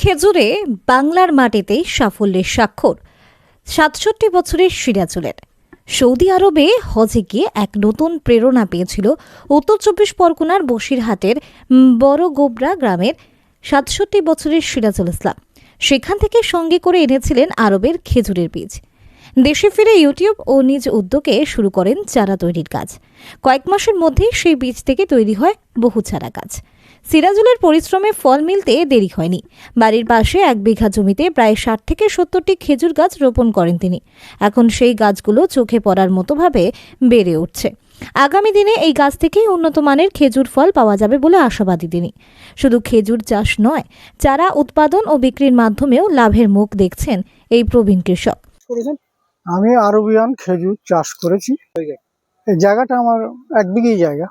খেজুরে বাংলার মাটিতে সাফল্যের স্বাক্ষর। সাতষট্টি বছরের সিরাজুলের। সৌদি আরবে হজে গিয়ে এক নতুন প্রেরণা পেয়েছিল উত্তর চব্বিশ পরগনার বসিরহাটের বড় গোবরা গ্রামের সাতষট্টি বছরের সিরাজুল ইসলাম। সেখান থেকে সঙ্গে করে এনেছিলেন আরবের খেজুরের বীজ। দেশে ফিরে ইউটিউব ও নিজ উদ্যোগে শুরু করেন চারা তৈরির কাজ। কয়েক মাসের মধ্যেই সেই বীজ থেকে তৈরি হয় বহু চারা গাছ। সিরাজুলের পরিশ্রমে ফল মিলতে দেরি হয়নি। বাড়ির পাশে এক বিঘা জমিতে প্রায় ষাট থেকে সত্তরটি খেজুর গাছ রোপণ করেন তিনি। এখন সেই গাছগুলো চোখে পড়ার মতোভাবে বেড়ে উঠছে। আগামী দিনে এই গাছ থেকেই উন্নত মানের খেজুর ফল পাওয়া যাবে বলে আশাবাদী তিনি। শুধু খেজুর চাষ নয়, চারা উৎপাদন ও বিক্রির মাধ্যমেও লাভের মুখ দেখছেন এই প্রবীণ কৃষক। আমি আরবিয়ান খেজুর চাষ করেছি। জায়গাটা আমার এক বিঘেই জায়গা।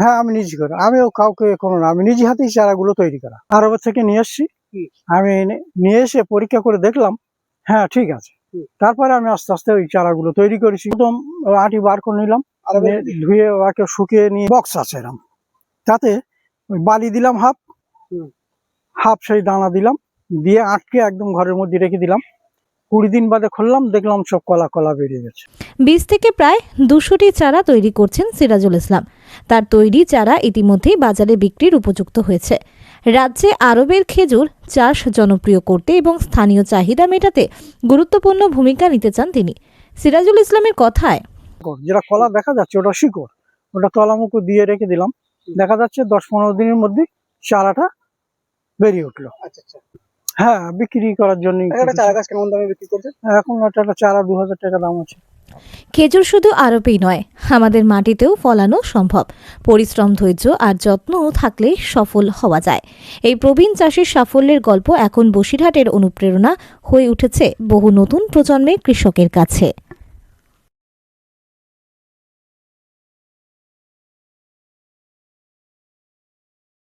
হ্যাঁ আমি নিজ করে। আমিও কাউকে কোনো না। আমি নিজ হাতেই চারাগুলো তৈরি করা। আরবের থেকে নিয়ে এসছি আমি এনে- নিয়ে এসে পরীক্ষা করে দেখলাম। হ্যাঁ ঠিক আছে। তারপরে আমি আস্তে আস্তে ওই চারাগুলো তৈরি করেছি। প্রথম আটি বার করে নিলাম। নিয়ে ধুয়ে ওকে শুকিয়ে নিয়ে বক্স আছে এরম। তাতে ওই বালি দিলাম হাফ হাফ সেই দানা দিলাম। দিয়ে আটকে একদম ঘরের মধ্যে রেখে দিলাম। কুড়ি দিন বাদে খুললাম। দেখলাম সব কলা কলা বেরিয়ে গেছে। বীজ থেকে প্রায় দুশোটি চারা তৈরি করছেন সিরাজুল ইসলাম। তার তৈরি চারা ইতিমধ্যেই বাজারে বিক্রির উপযুক্ত হয়েছে। রাজ্যে আরবের খেজুর চাষ জনপ্রিয় করতে এবং স্থানীয় চাহিদা মেটাতে গুরুত্বপূর্ণ ভূমিকা নিতে চান তিনি। সিরাজুল ইসলামের কথায় যেটা কলা দেখা যাচ্ছে ওটা শিকড়। ওটা তলামুকু দিয়ে রেখে দিলাম। দেখা যাচ্ছে দশ পনেরো দিনের মধ্যে চারাটা বেরিয়ে উঠল। হ্যাঁ বিক্রি করার জন্য চারা গাছ কেমন দামে বিক্রি করছে এখন একটা চারা দু হাজার টাকা দাম আছে। খেজুর শুধু আরবেই নয়, আমাদের মাটিতেও ফলানো সম্ভব। পরিশ্রম, ধৈর্য আর যত্ন থাকলে সফল হওয়া যায়। এই প্রবীণ চাষির সাফল্যের গল্প এখন বসিরহাটের অনুপ্রেরণা হয়ে উঠেছে বহু নতুন প্রজন্মের কৃষকের কাছে।